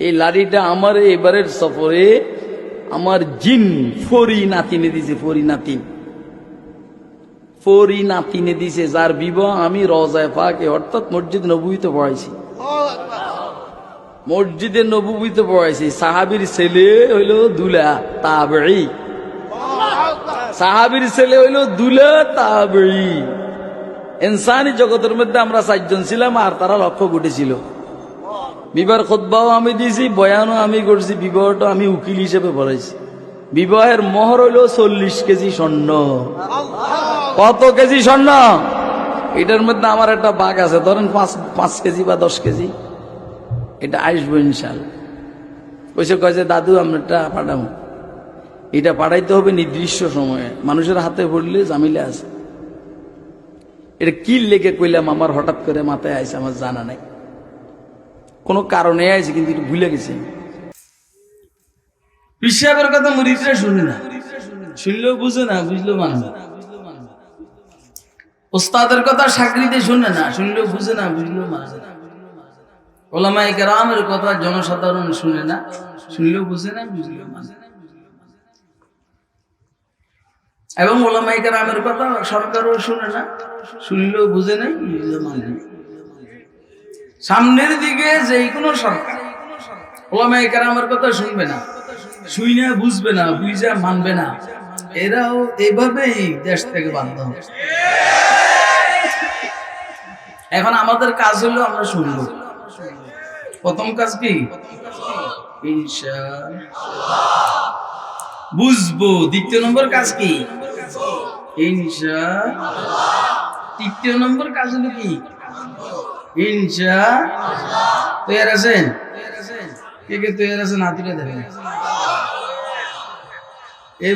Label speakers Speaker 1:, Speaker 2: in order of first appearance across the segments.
Speaker 1: এই লাড়িটা আমার এবারের সফরে আমার জিন, ফরি নাতিনে দিছে, ফরি নাতিন ফরি নাতিনে দিছে, যার বিবাহ আমি রজায় পাকে অর্থাৎ মসজিদ নবুইতে পড়াইছি। মসজিদে নবুবিতে পড়াইছি। সাহাবির ছেলে হইল দুলা তাবড়ি সাহাবির ছেলে হইল দুলা তাবড়ি ইনসানি জগতের মধ্যে আমরা চারজন ছিলাম, আর তারা লক্ষ্য ঘটেছিল বিবাহের খোদ্বাও আমি দিয়েছি বয়ানও আমি করছি, বিবাহটা আমি উকিল হিসেবে পড়াইছি বিবাহের মোহর হইল চল্লিশ কেজি স্বর্ণ। কত কেজি স্বর্ণ? এটার মধ্যে আমার একটা বাঘ আছে, ধরেন পাঁচ পাঁচ কেজি বা দশ কেজি। এটা আসব ইনশাল কইসে কয় যে, দাদু এটা পাঠাবো। এটা পাঠাইতে হবে নির্দিষ্ট সময়ে। মানুষের হাতে পড়লে জামিলে আছে। এটা কি লেগে কইলাম, আমার হঠাৎ করে মাথায় আইছে, আমার জানা নাই। কোনো কারণে আইছে, কিন্তু ভুলে গেছি। পিসাবের কথা মুরিদরা শুনে না। শুনলেও বুঝে না, বুঝলেও মানে ওস্তাদের কথা সাকরিতে শুনে না, শুনলেও বুঝে না মানে ওলামাই কেরামের কথা জনসাধারণ শুনে না, শুনলেও বুঝে না, বুঝলেও মানে এবং কথা সরকারও শুনে না, শুনলেও বুঝে নাই সামনের দিকে যে কোনো সরকার। ওলামাই কেরামের কথা শুনবে না শুই না বুঝবে না বুঝা মানবে না। এরাও এভাবেই দেশ থেকে বাধ্য এখন আমাদের কাজ হলো আমরা শুনব। প্রথম কাজ কি? বুঝব। দ্বিতীয় নম্বর কাজ কি? তৃতীয় নম্বর কাজ হলো কি? তৈরি আছেন? কে কে তৈরি আছেন?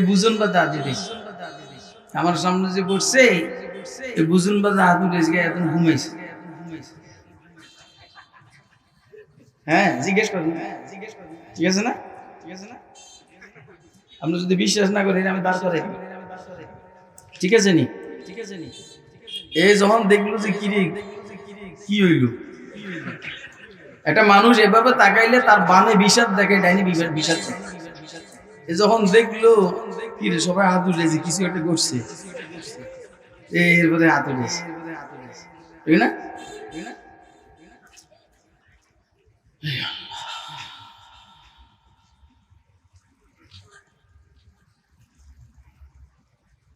Speaker 1: বুঝুন বা আমার সামনে যে বসছে এই বুঝুন বা দাদু রেজকে এখন ঘুমাইছে। হ্যাঁ জিজ্ঞেস করুন। ঠিক আছে না? ঠিক আছে না আপনি যদি বিশ্বাস না করেন আমি দাঁড় করে ঠিক আছে নি? ঠিক আছে নি এই যখন দেখল যে কি রে, কি হইল? একটা মানুষ এভাবে তাকাইলে তার বানে বিষাদ দেখে, ডাইনি বিষাদ এ যখন দেখল, কি রে, সবাই হাত উঠেছে কিছু একটা করছে। এরপরে হাত উঠেছে ঠিক না?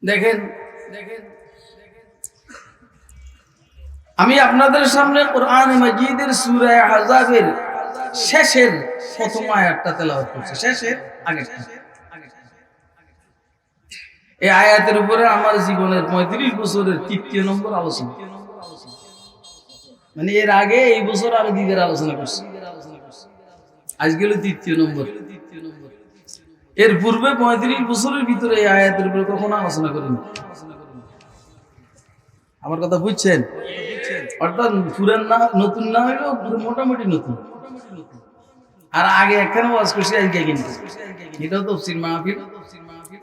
Speaker 1: দেখেন দেখেন আমি আপনাদের সামনে কোরআন মাজিদের সূরা আহজাবের শেষের প্রথম আয়াতটা তেলাওয়াত করছি। শেষের আগেরটা। এই আয়াতের উপরে আমার জীবনের পঁয়ত্রিশ বছরের তৃতীয় নম্বর আলোচনা। মানে এর আগে এই বছর আরও দিকের আলোচনা করছি। আজকে হলো তৃতীয় নম্বর। এর পূর্বে পঁয়ত্রিশ বছরের ভিতরে এই আয়াতের উপরে কখনো আলোচনা করিনি। আমার কথা বুঝছেন? অর্থাৎ পুরান না, নতুন না হইলেও মোটামুটি নতুন। আর আগে একখানে ওয়াজ করছি, আজকে কিন্তু। এটাও তফসির মাহফিল।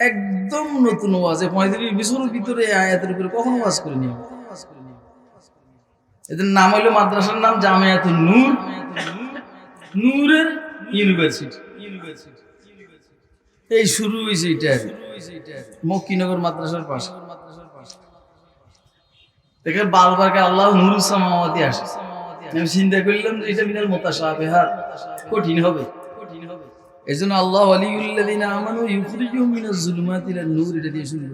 Speaker 1: একদম নতুন ওয়াজ পঁয়ত্রিশ বছরের ভিতরে আয়াতের উপরে কখনো ওয়াজ করিনি এদের নাম হইল মাদ্রাসার নাম জামিয়াতুন নূর। নূরের ইউনিভার্সিটি। এই শুরু হয়েছে এটা। মক্কিনগর মাদ্রাসার পাশে। দেখে বারবারকে আল্লাহ নুরু সামাওয়াতি আসে। আমি চিন্তা করলাম যে এটা মিনাল মোতাসাবিহাত কঠিন হবে। আল্লাহ আমানু ইউখরিজুহুম মিনাজ নূর, এটা দিয়ে শুরু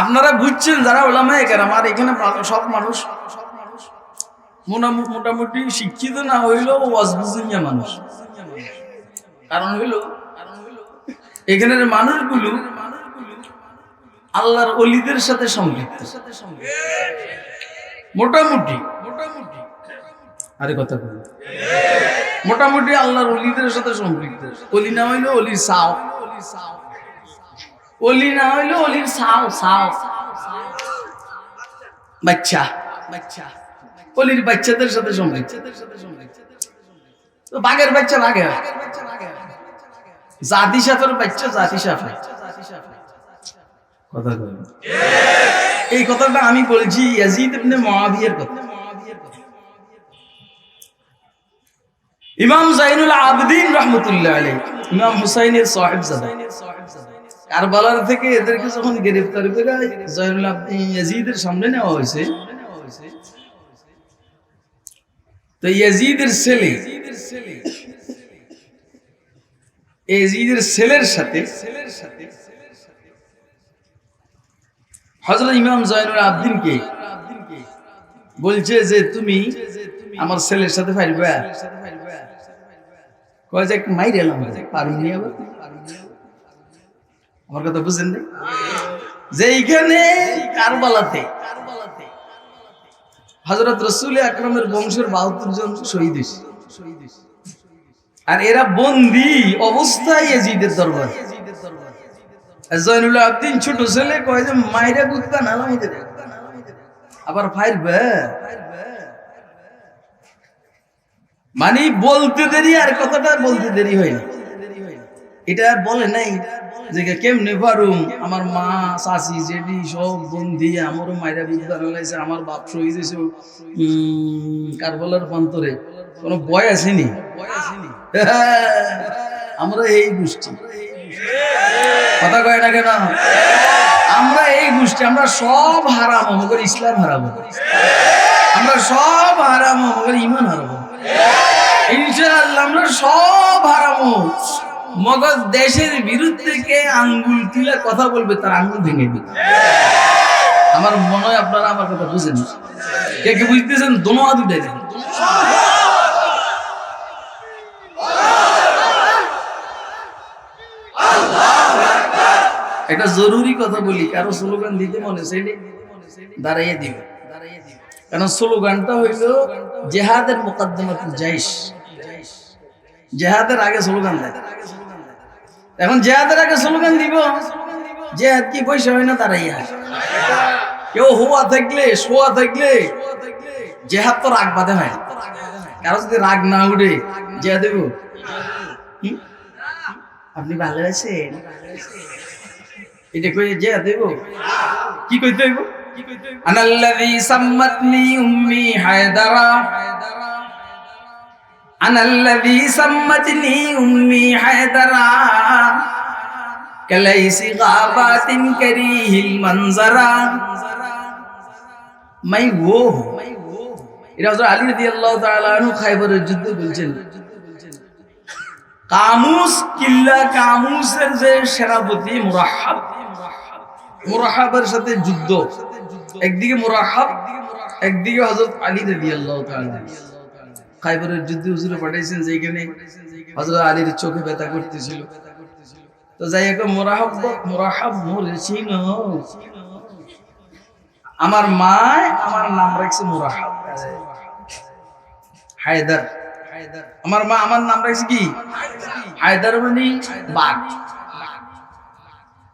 Speaker 1: আপনারা বুঝছেন যারা ওলামায়ে কেরাম, আর এখানে সব মানুষ মোটামুটি শিক্ষিত না হইলেও ওয়াজ বুঝুনিয়া মানুষ। কারণ হইল, এখানের মানুষগুলো আল্লাহর অলিদের সাথে সম্পৃক্ত মোটামুটি মোটামুটি। আরে কথা বলি মোটামুটি আল্লাহর অলিদের সাথে সম্পৃক্ত অলি না হইল অলির সাও। অলি না হইল অলির সাও সাও। বাচ্চা বাচ্চা। অলির বাচ্চাদের সাথে সম্পৃক্ত তো বাঘের বাচ্চা বাঘে জাতি সাফের বাচ্চা জাতি সাফে কথা এই কথাটা আমি বলছি কথা। ইমাম জাইনুল আবদিন রহমতুল্লাহ আলী ইমাম হুসাইনের সাহেব থেকে এদেরকে যখন গ্রেফতার করে জয়নুল আবদিন ইয়াজিদের সামনে নেওয়া হয়েছে, তো ইয়াজিদের ছেলে, ইয়াজিদের ছেলের সাথে হযরত ইমাম জয়নুল আবদিনকে বলছে যে তুমি আমার ছেলের সাথে পারবে কয় যে মাইরে এলাম পারিনি আবার? আমার কথা বুঝেন না যে এইখানে কারবালাতে হজরত রসুল আকরমের বংশের বাহাত্তর জন শহীদ আর এরা বন্দি অবস্থায় এজিদের দরবার। জয়নুল আবদিন ছোট ছেলে কয় যে, মাইরা গুত্তা না মাইরে আবার ফাইরবে মানে বলতে দেরি আর কথাটা বলতে দেরি হয়নি এটা আর বলে নাই যে কেমনে পারুম? আমার মা, চাচি জেডি সব বন্ধি আমারও মাইরা বুঝবার লাইছে আমার বাপ শহীদ হয়েছে কারবলার প্রান্তরে কোনো বয় আসেনি। আমরা এই গোষ্ঠী। কথা কয় না কেন? আমরা এই গোষ্ঠী, আমরা সব হারাম আমাদের ইসলাম হারাবো আমরা সব হারাম আমাদের ইমান হারাবো ইনশাআল্লাহ আমরা সব হারাবো মগজ দেশের বিরুদ্ধে কে আঙ্গুল তুলে কথা বলবে, তার আঙ্গুল ভেঙে দিবে। আমার মনে হয় আপনারা আমার কথা বুঝেন কে কে বুঝতেছেন? দোনো হাত একটা জরুরি কথা বলি কারও স্লোগান দিতে মনে সেটি দাঁড়াইয়ে দিবে কারণ স্লোগানটা হইল, জেহাদের মোকাদ্দমাত জাইশ। জেহাদের আগে স্লোগান দেয়। এখন জেহাদের আগে স্লোগান দিব, জেহাদ কি পয়সা হয় না দাঁড়াইয়া? কেউ হওয়া থাকলে শোয়া থাকলে, জেহাদ তো রাগ বাঁধে হয় কারও যদি রাগ না উঠে, জেহাদ দেব? আপনি ভালো আছেন? এটা কই যে দেব কি কইতে হইব? আনাল্লাযী সাম্মাতনি উম্মি হায়দারা। আনাল্লাযী সাম্মাতনি উম্মি হায়দারা। কালাইসি গাবাতিন করিহিল মনজরা। মাই ও এটা হযরত আলী রাদিয়াল্লাহু তাআলা আনহু খায়বরের যুদ্ধে বলছেন। কামুস, কিল্লা কামুসের যে সেনাপতি মুরাহাব, মুরাহাবের সাথে যুদ্ধ। একদিকে মুরাহাব, একদিকে হযরত আলী রাদিয়াল্লাহু তাআলা। খাইবরের যুদ্ধে হুজুরে পাঠাইছেন যেখানে হযরত আলীর চোখে ব্যথা করতেছিল। তো যাই হোক, মুরাহাব মুরাহাব মরেছিল। আমার মা আমার নাম রাখছে মুরাহাব। হায়দার। আমার মা, আমার নাম রাখছে কি? হায়দার মানে বাঘ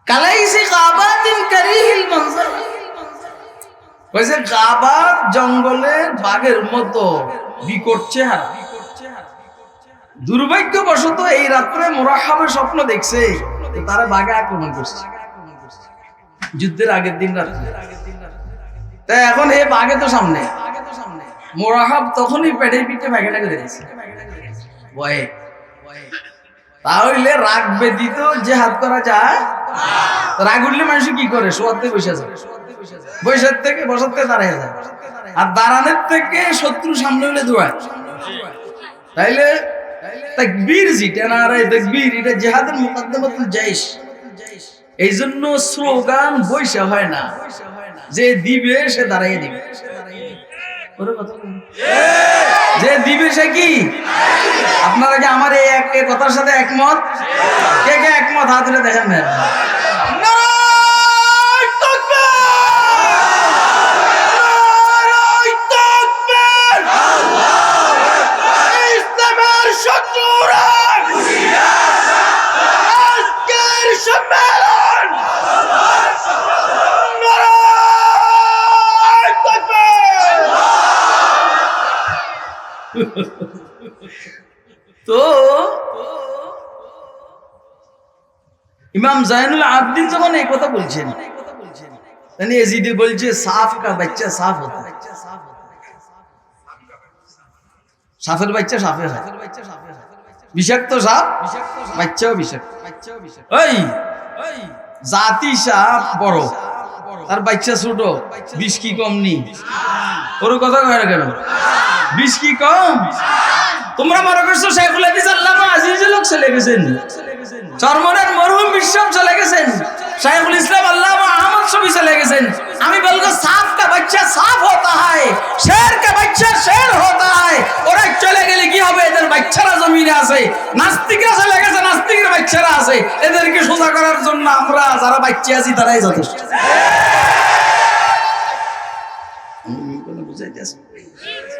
Speaker 1: কালাইসি গাবাতিন কারিহিল মনজর। কইছে, গাবাত জঙ্গলের বাঘের মতো বিকট চেহারা। দুর্ভাগ্যবশত এই রাত্রে মোরাহাবের স্বপ্ন দেখছে তারা বাঘে আক্রমণ করছে। যুদ্ধের আগের দিন রাত্রে। তাই এখন এই বাঘে তো সামনে। মোরাহাব তখনই পেটে পিঠে ভাগেটাকে দেখেছে ভয়ে তাহলে রাগ ব্যতীত যে হাত করা যায়, রাগ উঠলে মানুষ কি করে? বসে যায়। থেকে যায়। আর দাঁড়ানোর থেকে শত্রু সামনে হলে দৌড়ায়। তাইলে তাকবীর না তাকবীর, এটা জিহাদের জাইশ। এই জন্য স্লোগান বৈশা হয় না। যে দিবে, সে দাঁড়াইয়ে দিবে। ওরে কথা যে দিবে সে কি? আপনারা কি আমার এই কথার সাথে একমত? কে কে একমত? হাত তুলে দেখেন না তো, ইমাম জাইনুল আবদিন যখন এই কথা বলছেন তাহলে এজিদে বলছে, সাফ কা বাচ্চা সাফ সাপের বাচ্চা হয় বিষাক্ত সাপ, বাচ্চাও বিষাক্ত। ওই, জাতি সাপ বড়, তার বাচ্চা ছোট, বিষ কি কম নি? ওর কথা কয় না কেন? বিষ কি কম? তোমরা মনে করছ শেখুল হাদিস আল্লামা আজিজুল হক চলে গেছেন? চরমনের মরহুম বিশ্বম চলে গেছেন? শাইখুল ইসলাম আল্লামা আহমদ শফি চলে গেছেন? আমি বলব সাপ কা বাচ্চা সাপ হতা হয় শের কা বাচ্চা শের হতা হয়। ওরা চলে গেলে কি হবে? এদের বাচ্চারা জমিনে আছে। নাস্তিকরা চলে গেছে নাস্তিকের বাচ্চারা আছে। এদেরকে সোজা করার জন্য আমরা যারা বাচ্চা আছি তারাই যথেষ্ট। বুঝাইতেছে নাকি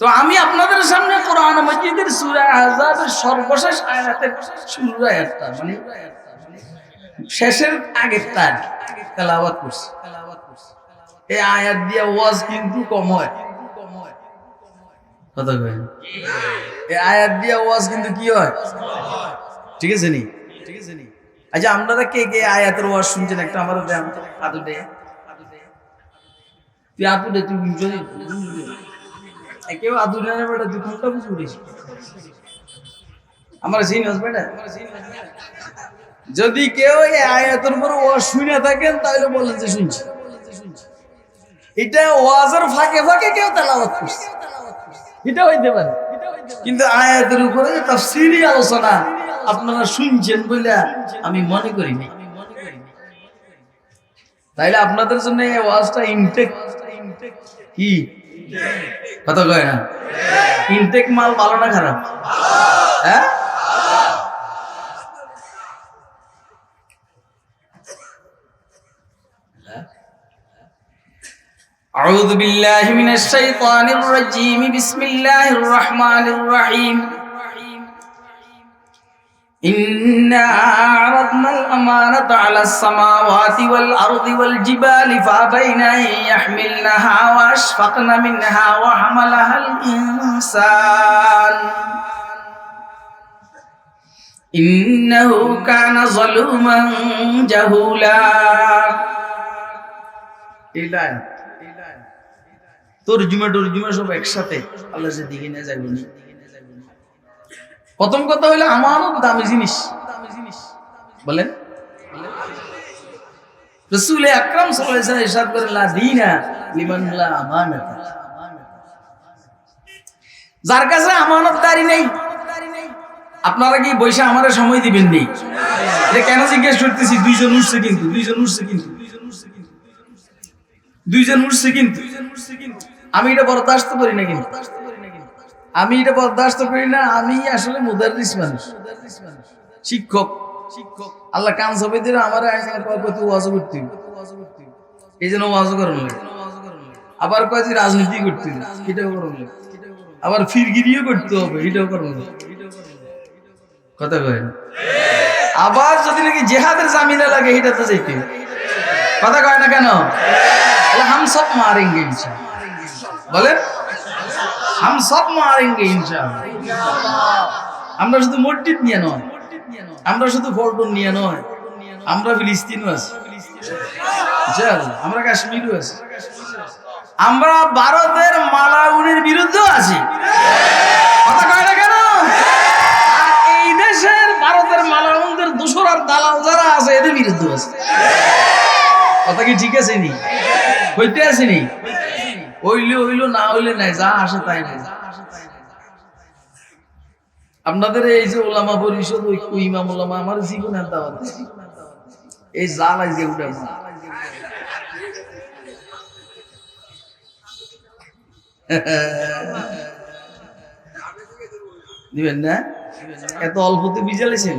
Speaker 1: তো আমি আপনাদের সামনে কোরআন মজিদের সূরা আহজাবের সর্বশেষ আয়াতের শুরুর আয়াতটা মানে শেষের আগের তার তেলাওয়াত করছি। এই আয়াত দিয়ে ওয়াজ কিন্তু কম হয়। কথা কয় এই আয়াত দিয়ে ওয়াজ কিন্তু কি হয়? ঠিক আছে নি? ঠিক আছে নি আচ্ছা আপনারা কে কে আয়াতের ওয়াজ শুনছেন একটা আমার দেন। আদু দে তুই দে তুই বুঝলি কেউ আদুরিয়ানের বেটা কোনটা বুঝে উঠিস আমার সিনিয়স বেটা যদি কেউ আয়াতের উপর ওয়াজ শুনে থাকেন, তাহলে বলেন যে শুনছি। এটা ওয়াজের ফাঁকে ফাঁকে কেউ তেলাওয়াত করছে। এটা হইতে পারে। কিন্তু আয়াতের উপরে তাফসীরি আলোচনা আপনারা শুনছেন বলে আমি মনে করি না তাইলে আপনাদের জন্য এই ওয়াজটা ইনটেক কি? কথা কয় না ইনটেক মাল ভালো না খারাপ হ্যাঁ أعوذ بالله من الشيطان الرجيم بسم الله الرحمن الرحيم إنا عرضنا الأمانة على السماوات والأرض والجبال فأبين أن يحملنها وأشفقن منها وحملها الإنسان إنه كان ظلوما جهولا إلى তর্জুমা টর্জুমা সব একসাথে আল্লাহ যেদিকে না যাবেনি প্রথম কথা হইল আমানত দামি জিনিস। বলেন। রসুল আকরাম সাল্লাল্লাহু আলাইহি লা দীনা লিমান লা যার কাছে আমানতদারি নেই, আপনারা কি বৈশা আমারে সময় দিবেন নি এটা কেন জিজ্ঞেস করতেছি? দুইজন উঠছে কিন্তু, দুইজন উঠছে কিন্তু। দুইজন উঠছে কিন্তু। আমি এটা বরদাস্ত করি না কিন্তু। আমি এটা বরদাস্ত করি না, আমি আসলে মুদারিস মানুষ। শিক্ষক। শিক্ষক আল্লাহ কান সবাই দিলে আমার কত ওয়াজ করতে। এই জন্য ওয়াজ করেন আবার কয় যে রাজনীতি করতে। এটাও করেন আবার ফিরগিরিও করতে হবে, এটাও করেন কথা কয়? আবার যদি নাকি জেহাদের জামিনা লাগে, এটা তো যেতে কথা কয় না কেন? হাম সব মারেঙ্গে বলেন? সব মারেঙ্গে ইনশাআল্লাহ আমরা শুধু মসজিদ নিয়ে নয়, আমরা শুধু ফলটন নিয়ে নয়, আমরা ফিলিস্তিনও আছি। আমরা কাশ্মীরও আছি। আমরা ভারতের মালাউনের বিরুদ্ধেও আছি। কথা কয় না কেন? এই দেশের ভারতের মালাউনদের দোসর আর দালাল যারা আছে, এদের বিরুদ্ধে আছে। কথা কি ঠিক আছে নি? হইতে আছে নি? হইলে হইল, না হইলে নাই, যা আসে তাই নাই। আপনাদের এই যে ওলামা পরিষদ ঐক্য ইমাম ওলামা, আমার জীবনের দাওয়াত। এই জালাই যে উঠে দিবেন না? এত অল্পতে বিজালেছেন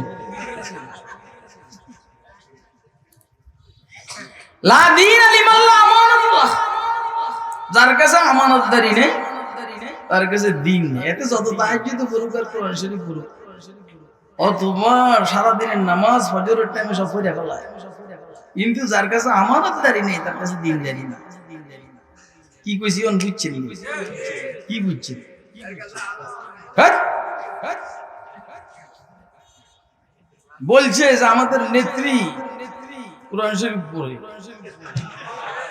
Speaker 1: লা দিন আলিমাল্লাহ আমানাতুল্লাহ যার কাছে আমানতদারি নেই, তার কাছে দিন নেই। এতে যত তাহাজ্জুদ করুক আর কোরআন শরীফ করুক ও তোমার সারাদিনের নামাজ, ফজরের টাইমে সব পড়ে ফেলায় কিন্তু যার কাছে আমানতদারি নেই, তার কাছে দিন জানি না। কি কইছি অন বুঝছেন কি বুঝছেন? হ্যাঁ? বলছে যে আমাদের নেত্রী কোরআন শরীফ পড়ে।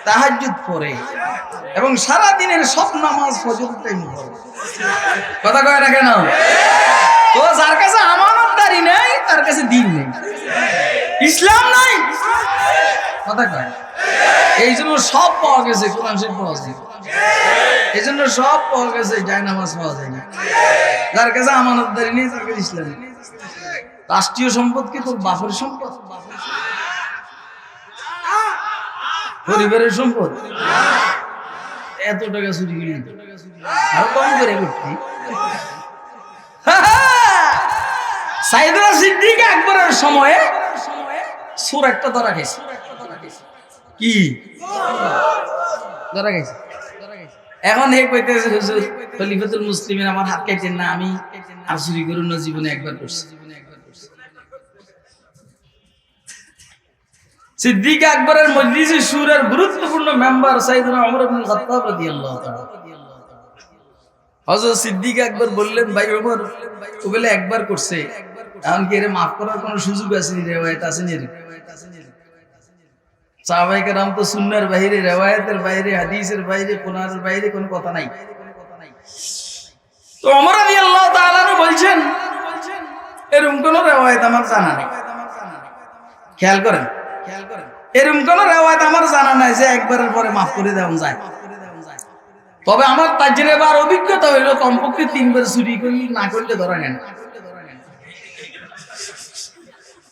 Speaker 1: তাহাজ্জুদ পড়ে এবং সারা দিনের সব নামাজ টাইম কথা কয় না কেন? তো যার কাছে আমানতদারি নেই, তার কাছে দিন নেই। ইসলাম নাই? কথা কয়। এই জন্য সব পাওয়া গেছে, কোরআন শরীফ পাওয়া যায় এই জন্য সব পাওয়া গেছে যায় নামাজ পাওয়া যায় না। যার কাছে আমানতদারি নেই, তার কাছে ইসলাম নেই। রাষ্ট্রীয় সম্পদ কি তোর বাপের সম্পদ? পরিবারের সম্পদ? এত টাকা চুরি করি আরও কম করে করতি সিদ্দিক আকবরের সময়ে সুর একটা ধরা গেছে কি? ধরা গেছে এখন হে কইতেছে, হুজুর, খলিফাতুল মুসলিমের আমার হাত কাইতেন না, আমি আর চুরি করুন জীবনে একবার করছি। সিদ্দিক আকবরের মজলিসে সুরের গুরুত্বপূর্ণ মেম্বার সাইদুল ওমর ইবনে খাত্তাব রাদিয়াল্লাহু তাআলা। হযরত সিদ্দিক আকবর বললেন, ভাই ওমর, ও বলে একবার করছে। এখন কি এর মাফ করার কোনো সুযোগ আছে নি রেওয়ায়েত আছে নি সাহাবায়ে কেরাম তো সুন্নাহর বাইরে, রেওয়ায়েতের বাইরে, হাদিসের বাইরে, কোরআনের বাইরে কোনো কথা নাই। তো ওমর রাদিয়াল্লাহু তাআলা বলছেন, এরকম কোনো রেওয়ায়েত আমার জানা নেই। খেয়াল করেন এরকম কোন রেওয়ায়ত আমার জানা নাই যে একবারের পরে মাফ করে দেওয়া যায়। তবে আমার তাজরেবার অভিজ্ঞতা হইল কমপক্ষে তিনবার চুরি করি না করলে ধরা নেন